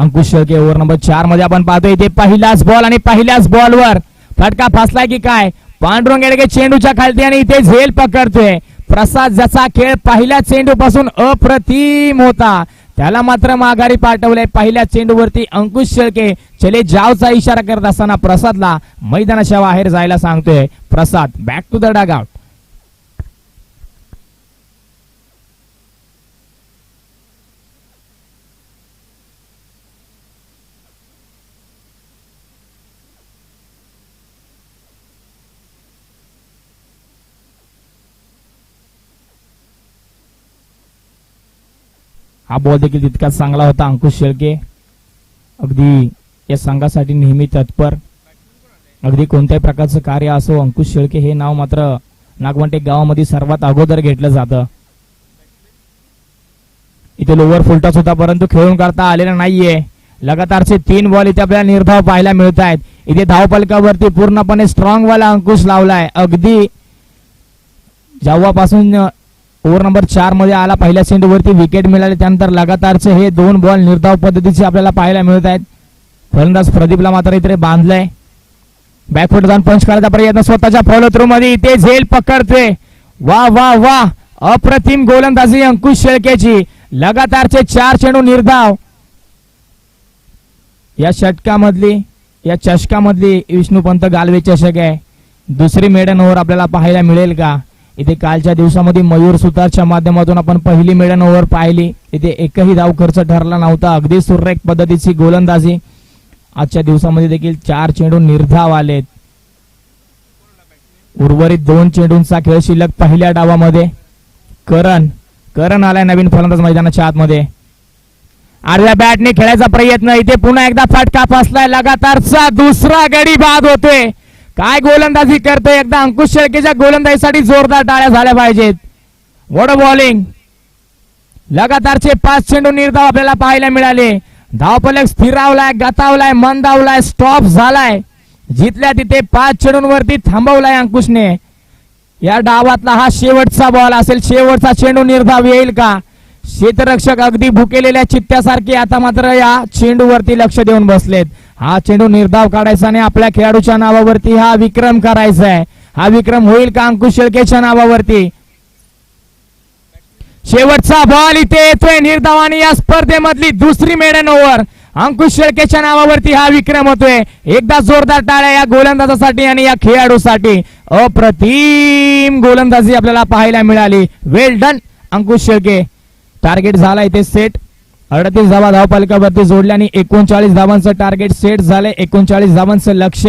अंकुश Shelke over number चारमध्ये आपण पाहतोय. इथे पहिलाच बॉल आणि पहिल्याच बॉलवर फटका फासलाय की काय? पांडुरंग येडगे चेंडूच्या खालती आणि इथे झेल पकडतोय. प्रसाद जसा खेळ पहिल्या चेंडूपासून अप्रतिम होता. त्याला मात्र माघारी पाठवलंय. पहिल्या चेंडूवरती अंकुश शेळके. चले जावचा इशारा करत असताना प्रसादला मैदानाच्या बाहेर जायला सांगतोय. प्रसाद बॅक टू द डागाव हा बॉल देखील तितकाच चांगला होता अंकुश शेळके. अगदी या संघासाठी नेहमी तत्पर. अगदी कोणत्याही प्रकारचं कार्य असो अंकुश शेळके हे नाव मात्र नागवंटे गावामध्ये सर्वात अगोदर घेतलं जातं. इथे लोअर फुलटॉस होता परंतु खेळून करता आलेला नाहीये. लगातारचे तीन बॉल इथे आपल्याला निर्धाव पाहायला मिळत आहेत इथे धावपलकावरती पूर्णपणे स्ट्रॉंग वाला अंकुश लावलाय. अगदी जेव्हापासून ओव्हर नंबर चारमध्ये आला. पहिल्या चेंडूवरती विकेट मिळाले. त्यानंतर लगातारचे हे दोन बॉल निर्धाव पद्धतीचे आपल्याला पाहायला मिळत आहेत. फलंदाज प्रदीपला मात्र इथे बांधलंय. बॅकफुट जाऊन पंच करायचा प्रयत्न स्वतःच्या फॉलो थ्रू मध्ये. इथे झेल पकडते वा वा वा. अप्रतिम गोलंदाजी अंकुश शेळकेची. लगातारचे चार चेंडू निर्धाव. या षटकामधली या चषकामधली विष्णुपंत गालवे चषक आहे. दुसरी मेडन ओव्हर आपल्याला पाहायला मिळेल का? इथे कालच्या दिवसामध्ये मयूर सुतारच्या माध्यमातून आपण पहिली मेडन ओव्हर पाहिली. इथे एकही धाव खर्च ठरला नव्हता. अगदी सुरेख पद्धतीची गोलंदाजी. आजच्या दिवसामध्ये देखील चार चेंडू निर्धाव आलेत. उर्वरित दोन चेंडूंचा खेळ शिल्लक पहिल्या डावामध्ये. करण करण आलाय नवीन फलंदाज मैदानाच्या आतमध्ये. आडव्या बॅटने खेळायचा प्रयत्न. इथे पुन्हा एकदा फटका फसलाय. लगातारचा दुसरा गडी बाद होतोय काय गोलंदाजी करतोय एकदा अंकुश शेळकेच्या गोलंदाजीसाठी जोरदार टाळ्या झाल्या पाहिजेत. वड बॉलिंग लगातारचे पाच चेंडू निर्धाव आपल्याला पाहायला मिळाले. धावपलक स्थिरावलाय गतावलाय मंदावलाय स्टॉप झालाय. जिथल्या तिथे पाच चेंडूंवरती थांबवलाय अंकुशने. या डावातला हा शेवटचा बॉल असेल. शेवटचा चेंडू निर्धाव येईल का? शेतरक्षक अगदी भुकेलेल्या चित्त्यासारखे आता मात्र या चेंडूवरती लक्ष देऊन बसलेत. हा चेंडू निर्धाव काढायचा आणि आपल्या खेळाडूच्या नावावरती हा विक्रम करायचा आहे. हा विक्रम होईल का अंकुश शेळकेच्या नावावरती? शेवटचा बॉल इथे येतोय निर्धाव आणि या स्पर्धेमधली दुसरी मेडन ओव्हर अंकुश शेळकेच्या नावावरती हा विक्रम होतोय. एकदा जोरदार टाळ्या या गोलंदाजासाठी आणि या खेळाडूसाठी. अप्रतिम गोलंदाजी आपल्याला पाहायला मिळाली. Well done Ankush Shelke. Target झाला इथे सेट अडतीस धावा धावपालिकावरती जोडल्या आणि एकोणचाळीस धावांचं टार्गेट सेट झालंय. एकोणचाळीस धावांचं लक्ष आहे.